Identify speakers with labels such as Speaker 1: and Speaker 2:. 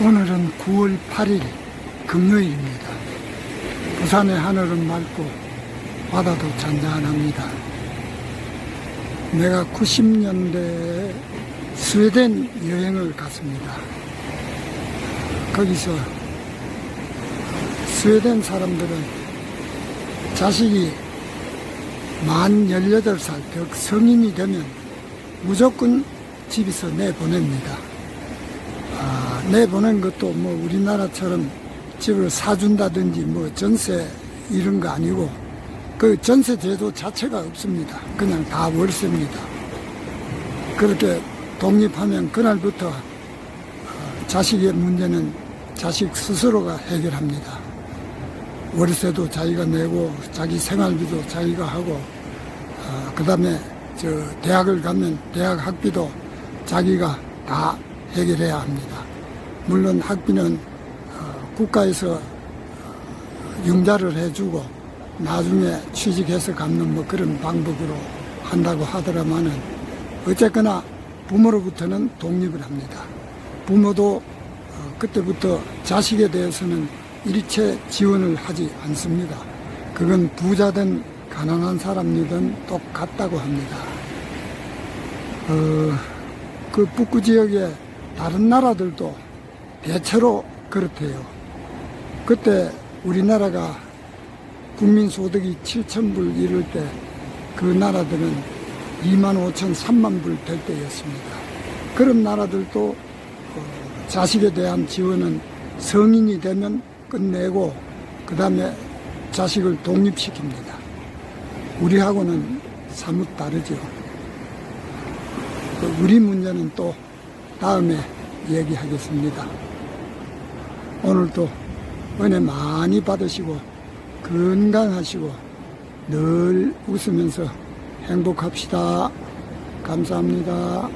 Speaker 1: 오늘은 9월 8일 금요일입니다. 부산의 하늘은 맑고 바다도 잔잔합니다. 내가 90년대에 스웨덴 여행을 갔습니다. 거기서 스웨덴 사람들은 자식이 만 18살 즉 성인이 되면 무조건 집에서 내보냅니다. 아, 내보낸 것도 뭐 우리나라처럼 집을 사준다든지 뭐 전세 이런 거 아니고 그 전세 제도 자체가 없습니다. 그냥 다 월세입니다. 그렇게 독립하면 그날부터 어, 자식의 문제는 자식 스스로가 해결합니다. 월세도 자기가 내고 자기 생활비도 자기가 하고 그 다음에 저 대학을 가면 대학 학비도 자기가 다 해결해야 합니다. 물론 학비는 어, 국가에서 어, 융자를 해주고 나중에 취직해서 갚는 뭐 그런 방법으로 한다고 하더라마는 어쨌거나 부모로부터는 독립을 합니다. 부모도 어, 그때부터 자식에 대해서는 일체 지원을 하지 않습니다. 그건 부자든 가난한 사람이든 똑같다고 합니다. 어, 그 북구 지역의 다른 나라들도 대체로 그렇대요. 그때 우리나라가 국민 소득이 7천불 이를 때그 나라들은 2만 5천, 3만 불 될 때였습니다. 그런 나라들도 어, 자식에 대한 지원은 성인이 되면 끝내고 그 다음에 자식을 독립시킵니다. 우리하고는 사뭇 다르죠. 그 우리 문제는 또 다음에 얘기하겠습니다. 오늘도 은혜 많이 받으시고 건강하시고 늘 웃으면서 행복합시다. 감사합니다.